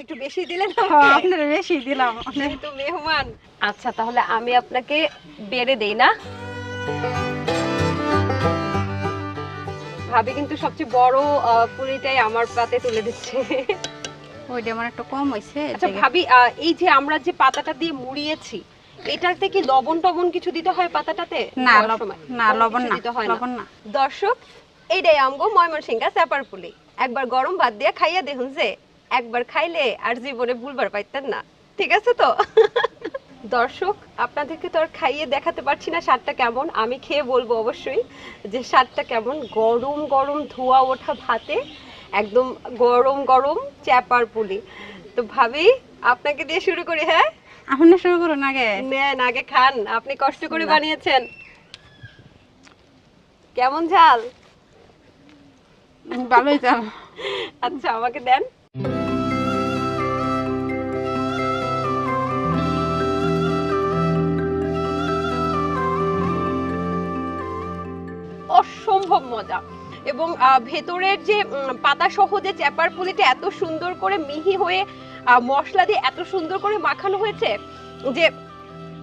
একটু বেশি দিলেন হ্যাঁ, আপনার বেশি দিলাম। তো মেহমান। আচ্ছা তাহলে আমি আপনাকে বেড়ে দেই না? ভাবি কিন্তু সবচেয়ে বড় পুরিটাই আমার পাতে তুলে দিচ্ছে। ওইটা আমার একটু কম হয়েছে আচ্ছা ভাবি এই যে আমরা যে পাতাটা দিয়ে মুড়িয়েছি এটাতে কি লবণ টবণ কিছু দিতে হয় পাতাটাতে? না? না লবণ না দিতে হয় না। লবণ না। দর্শক এইটাই আমগো ময়মনসিংহা স্যাপার পুলি একবার গরম ভাত দিয়ে খাইয়া দেখুন যে একবার খাইলে আর জীবনে ভুলবার পাইতেন না। ঠিক আছে তো? দর্শক আপনাদেরকে তো আর খাইয়ে দেখাতে পারছি না স্বাদটা কেমন। আমি খেয়ে বলব অবশ্যই যে স্বাদটা কেমন। গরম গরম ধোয়া ওঠা ভাতে একদম গরম গরম চ্যাপার পুলি। তো ভাবি আপনাকে দিয়ে শুরু করি হ্যাঁ? আপনি শুরু করুন আগে। নেন আগে খান। আপনি কষ্ট করে বানিয়েছেন। কেমন ঝাল? ভালোই চাল আচ্ছা আমাকে দেন। অসম্ভব মজা। এবং ভেতরের যে পাতা সহ যে চ্যাপার পুলিটা এত সুন্দর করে মিহি হয়ে মশলা দিয়ে এত সুন্দর করে মাখানো হয়েছে যে